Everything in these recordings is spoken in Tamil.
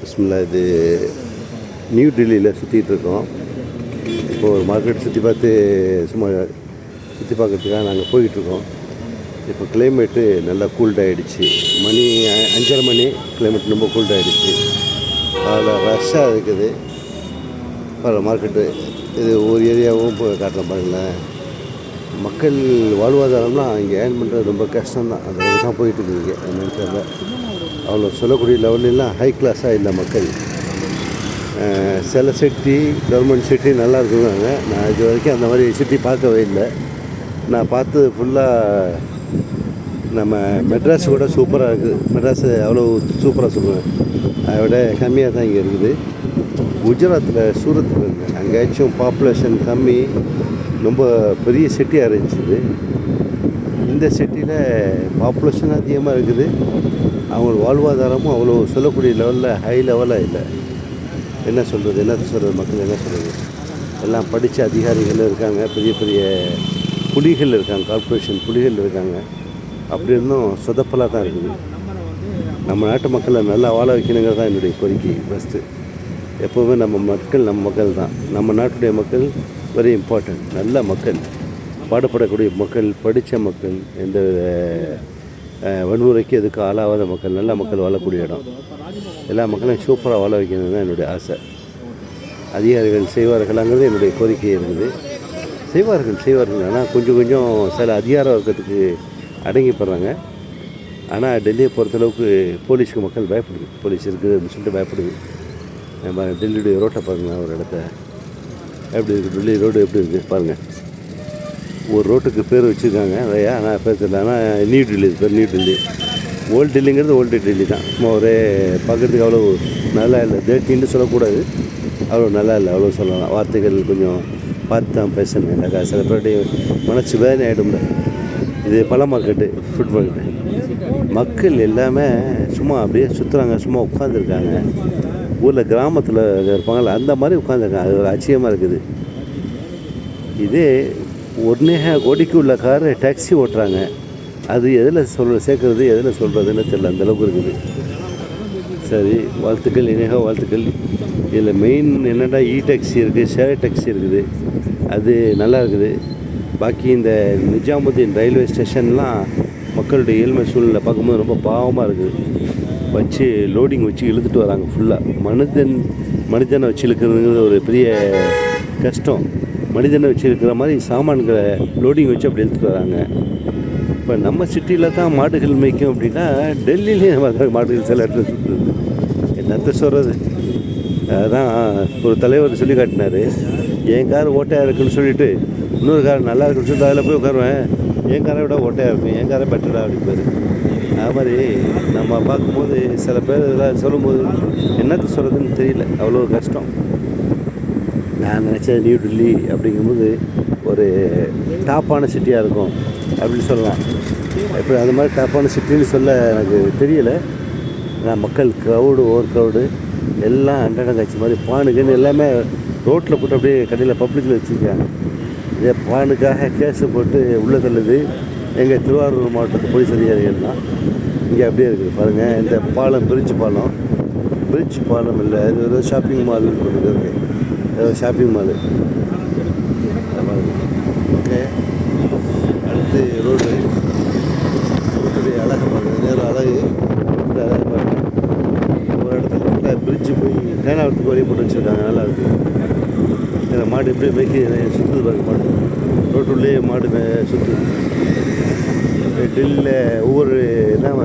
பிஸ்மில்லா இது நியூ டெல்லியில் சுற்றிக்கிட்டு இருக்கோம். இப்போ ஒரு மார்க்கெட் சுற்றி பார்த்து சும்மா சுற்றி பார்க்கறதுக்காக நாங்கள் போய்கிட்ருக்கோம் இப்போ கிளைமேட்டு நல்லா கூல்ட் ஆகிடுச்சு மணி அஞ்சரை மணி கிளைமேட் ரொம்ப கூல்ட் ஆகிடுச்சு அதில் ரஷ்ஷாக இருக்குது. பல மார்க்கெட்டு இது ஒரு ஏரியாவும் போய் காட்டலாம் பாருங்களேன் மக்கள் வாழ்வாதாரம்லாம் இங்கே ஏர்ன் பண்ணுறது ரொம்ப கஷ்டம் தான் அது தான் போயிட்டு இருக்குது இங்கே என்னன்னு தெரியல. அவ்வளோ சொல்லக்கூடிய லெவல்லாம் ஹை கிளாஸாக இல்லை மக்கள். சில சிட்டி கவர்மெண்ட் சிட்டி நல்லா இருக்குங்க நான் இது வரைக்கும் அந்த மாதிரி சிட்டி பார்க்கவே இல்லை. நான் பார்த்தது ஃபுல்லாக நம்ம மெட்ராஸ் கூட சூப்பராக இருக்குது மெட்ராஸ் அவ்வளோ சூப்பராக சொல்லுவேன். அதை விட கம்மியாக தான் இங்கே இருக்குது. குஜராத்தில் சூரத்தில் இருந்தேன் அங்கேயாச்சும் பாப்புலேஷன் கம்மி. ரொம்ப பெரிய சிட்டியாக இருந்துச்சு இந்த சிட்டியில் பாப்புலேஷன் அதிகமாக இருக்குது. அவங்க வாழ்வாதாரமும் அவ்வளோ சொல்லக்கூடிய லெவலில் ஹை லெவலாக இல்லை. என்ன சொல்கிறது என்ன சொல்கிறது மக்கள் என்ன சொல்கிறது எல்லாம் படித்த அதிகாரிகள் இருக்காங்க பெரிய பெரிய புலிகள் இருக்காங்க கார்பரேஷன் புலிகள் இருக்காங்க. அப்படி இருந்தும் சொதப்பலாக தான் இருக்குது. நம்ம நாட்டு மக்களை நல்லா வாழ வைக்கணுங்கிறது தான் என்னுடைய கோரிக்கை ஃபஸ்ட்டு எப்போவுமே நம்ம மக்கள் நம்ம மக்கள் தான். நம்ம நாட்டுடைய மக்கள் வெரி இம்பார்ட்டன்ட் நல்ல மக்கள். பாடுபடக்கூடிய மக்கள் படித்த மக்கள் எந்த வன்முறைக்கு எதுக்கு ஆளாகாத மக்கள் நல்ல மக்கள் வாழக்கூடிய இடம். எல்லா மக்களையும் சூப்பராக வாழ வைக்கணும் தான் என்னுடைய ஆசை. அதிகாரிகள் செய்வார்களாங்கிறது என்னுடைய கோரிக்கை இருக்குது. செய்வார்கள் செய்வார்கள். ஆனால் கொஞ்சம் கொஞ்சம் சில அதிகார வர்க்கத்துக்கு அடங்கி போடுறாங்க ஆனால் டெல்லியை பொறுத்தளவுக்கு போலீஸ்க்கு மக்கள் பயப்படுது. போலீஸ் இருக்குது அப்படின்னு சொல்லிட்டு பயப்படுது. நம்ம டெல்லியுடைய ரோட்டை பாருங்கள் ஒரு இடத்த. எப்படி இருக்குது டெல்லி ரோடு எப்படி இருக்குது பாருங்கள் ஒரு ரோட்டுக்கு பேர் வச்சுருக்காங்க அதையா நான் பேர் தெரியல. ஆனால் நியூ டெல்லி பேர் நியூ டெல்லி. ஓல்டு டெல்லிங்கிறது ஓல்டு டெல்லி தான். சும்மா ஒரே பார்க்குறதுக்கு அவ்வளோ நல்லா இல்லை. தேர்ட்டின்னு சொல்லக்கூடாது. அவ்வளோ நல்லா இல்லை அவ்வளோ சொல்லலாம். வார்த்தைகள் கொஞ்சம் பார்த்து தான் பேசணும். எனக்கு சில பேருடைய மனசு வேதனை ஆகிடும்ல இது பழ மார்க்கெட்டு ஃபுட் மார்க்கெட்டு மக்கள் எல்லாமே சும்மா அப்படியே சுற்றுறாங்க சும்மா உட்காந்துருக்காங்க ஊரில் கிராமத்தில் இருப்பாங்கள்ல அந்த மாதிரி உட்காந்துருக்காங்க அது ஒரு ஆச்சரியமாக இருக்குது. இதே ஒன்றே கோடிக்கு உள்ள கார் டாக்ஸி ஓட்டுறாங்க. அது எதில் சொல்ல சேர்க்குறது எதில் சொல்கிறதுன்னு தெரியல அந்த அளவுக்கு இருக்குது. சரி வாழ்த்துக்கள் இணைக வாழ்த்துக்கள். இதில் மெயின் என்னென்னா இ டாக்ஸி இருக்குது ஷேர் டாக்ஸி இருக்குது. அது நல்லா இருக்குது. பாக்கி இந்த நிஜாமுதீன் ரயில்வே ஸ்டேஷன்லாம் மக்களுடைய ஏழ்மை சூழ்நிலை பார்க்கும்போது ரொம்ப பாவமாக இருக்குது. வச்சு லோடிங் வச்சு இழுத்துட்டு வராங்க ஃபுல்லாக மனிதன் மனிதனை வச்சு இழுக்கிறதுங்கிறது ஒரு பெரிய கஷ்டம். மனிதனை வச்சுருக்கிற மாதிரி சாமான்களை லோடிங் வச்சு அப்படி எடுத்துகிட்டு வராங்க. இப்போ நம்ம சிட்டியில் தான் மாடுகள் மேய்க்கும் அப்படின்னா டெல்லியிலேயே நம்ம மாடுகள் சில இடத்துல சுற்றுது என்னத்த சொல்கிறது அதான் ஒரு தலைவர் சொல்லி காட்டினார். என் கார் ஓட்டையாக இருக்குன்னு சொல்லிட்டு இன்னொரு கார் நல்லா இருக்குன்னு சொல்லிட்டு அதில் போய் உட்காருவேன். என் காரை விட ஓட்டையாக இருக்கும். என் காரை பெட்டரா அப்படிப்பாரு அது மாதிரி நம்ம பார்க்கும்போது சில பேர் இதெல்லாம் சொல்லும்போது என்னத்த சொல்கிறதுன்னு தெரியல. அவ்வளோ கஷ்டம். நான் நினச்சேன் நியூ டெல்லி அப்படிங்கும்போது ஒரு டாப்பான சிட்டியாக இருக்கும் அப்படின்னு சொல்லலாம். எப்படி அந்த மாதிரி டாப்பான சிட்டின்னு சொல்ல எனக்கு தெரியலை. ஆனால் மக்கள் க்ரௌடு ஓவர் க்ரௌடு எல்லாம் அண்டடம் காட்சி மாதிரி பானுக்குன்னு எல்லாமே ரோட்டில் போட்டு அப்படியே கடையில் பப்ளிக்கில் வச்சுருக்காங்க. இதே பானுக்காக கேஸு போட்டு உள்ளே தள்ளுது. எங்கள் திருவாரூர் மாவட்டத்து போலீஸ் அதிகாரிகள் தான் இங்கே அப்படியே இருக்குது. பாருங்கள் இந்த பாலம் பிரிட்ஜ் பாலம். பிரிட்ஜ் பாலம் இல்லை இது ஒரு ஷாப்பிங் மால் இருக்குது ஷாப்பிங் மாலு ஓகே அடுத்து ரோடு ரோட்டுடைய அழகை பாருங்கள் நேரம் அழகு. ரொம்ப அழகு பாருங்கள் ஒரு இடத்துல நல்ல பிரிட்ஜு போய் தேனாவரத்துக்கு வழி போட்டு வச்சுருக்காங்க. நல்லா இருக்குது இந்த மாடு எப்படி மேய்க்கி சுற்றுது பாருங்க மாடு. ரோட்டுள்ளே மாடு சுற்று சுற்றுது டெல்லியில் ஒவ்வொரு என்ன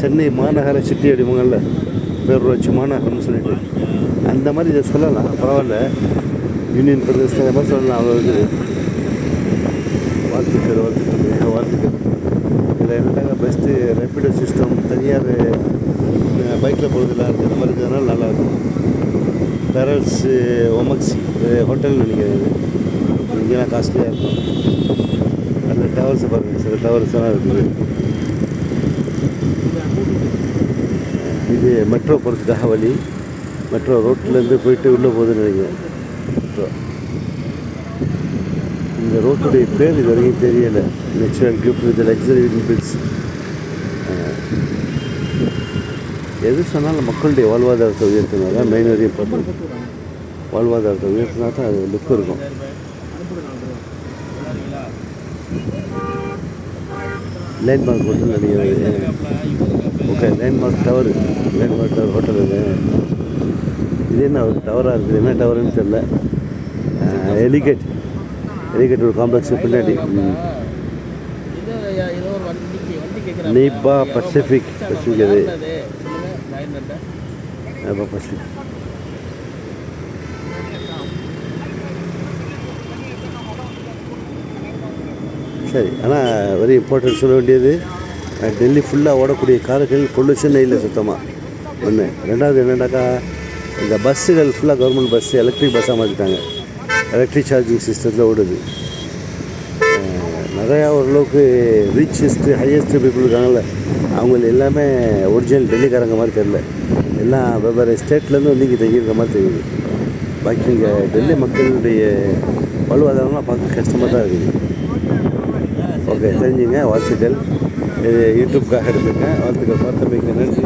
சென்னை மாநகர சிட்டி அடிமங்கள்ல பேர் வச்சு மாநகரம்னு சொல்லிட்டு. அந்த மாதிரி இதை சொல்லலாம். பரவாயில்ல. யூனியன் பிரதேசத்தை மாதிரி சொல்லலாம். அவ்வளோ இருக்குது வாழ்த்துக்கள் வாழ்த்துக்கள் மிக வாழ்த்துக்கள். இதில் என்னட்டாங்க பெஸ்ட்டு ரேப்பிடோ சிஸ்டம் தனியார் பைக்கில் போகிறதுலாம் இருக்குது. இந்த மாதிரி இருக்கிறதுனால நல்லாயிருக்கும் பேரல்ஸு ஒமக்ஸி ஹோட்டல்னு நினைக்கிறேன் இங்கெல்லாம் காஸ்ட்லியாக இருக்கும். அந்த டவர்ஸை பாருங்கள் சில டவர்ஸ் எல்லாம் இருக்குது. இது மெட்ரோ போகிறதுக்காக வழி. மெட்ரோ ரோட்லேருந்து போயிட்டு உள்ளே போகுதுன்னு நினைக்கிறேன். மெட்ரோ இந்த ரோட்டுடைய பேர் இது வரைக்கும் தெரியலை. Natural gift with luxury bills எது சொன்னாலும் மக்களுடைய வாழ்வாதாரத்தை உயர்த்தினா தான் மெயின் வரையும் பார்த்து வாழ்வாதாரத்தை உயர்த்தினா தான் அது லுக் இருக்கும். லேண்ட்மார்க் ஹோட்டல் நீங்கள் okay landmark tower landmark tower hotel இது. இது என்ன ஒரு டவராக இருக்குது? என்ன டவருன்னு தெரில எலிகேட் எலிகேட் ஒரு காம்ப்ளெக்ஸ் பின்னாடி. நீபா பசிபிக் பசிபிக் அது. நீபா சரி ஆனால் வெரி இம்பார்ட்டன்ட் சொல்ல வேண்டியது டெல்லி ஃபுல்லாக ஓடக்கூடிய கார்கள் பொல்யூஷனே இல்லை சுத்தமாக ஒன்று ரெண்டாவது என்னென்னாக்கா இந்த பஸ்ஸுகள் ஃபுல்லாக கவர்மெண்ட் பஸ்ஸு எலக்ட்ரிக் பஸ்ஸாக மாற்றிட்டாங்க எலக்ட்ரிக் சார்ஜிங் சிஸ்டத்தில் ஓடுது. நிறையா ஓரளவுக்கு ரீச்சஸ்ட்டு ஹையஸ்ட்டு பீப்புள் இருக்காங்கல்ல அவங்க எல்லாமே ஒரிஜினல் டெல்லிக்காரங்க மாதிரி தெரில எல்லாம் வெவ்வேறு ஸ்டேட்லேருந்து வந்து இங்கே தங்கியிருக்க மாதிரி தெரியுது. பாக்கி இங்கே டெல்லி மக்களுடைய வாழ்வாதாரம்லாம் பார்க்க கஷ்டமாக தான் இருக்குது. ஓகே தெரிஞ்சுங்க வாழ்த்துக்கள். யூடியூப்காக இருந்துங்க வாழ்த்துக்கள். பார்த்தமைக்கு நன்றி.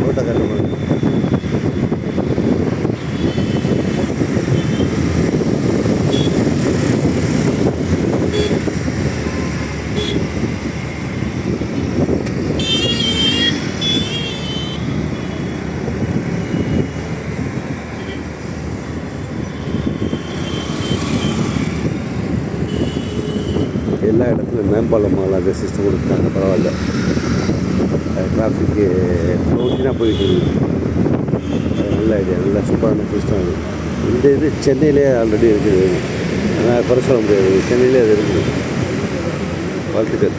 ஃபோட்டோ காட்டுங்க. எல்லா இடத்துலையும் மேம்பாலம் அந்த சிஸ்டம் கொடுத்தாங்க பரவாயில்ல. டிராஃபிக்கு ஃப்ளோட்டினாக போயிட்டு இருக்குது நல்ல ஐடியா நல்ல சூப்பரான சிஸ்டம் அது. இந்த இது சென்னையிலே ஆல்ரெடி இருக்குது. ஆனால் குறை சொல்ல முடியாது. சென்னையிலே அது இருக்குது. வாழ்த்துக்கள்.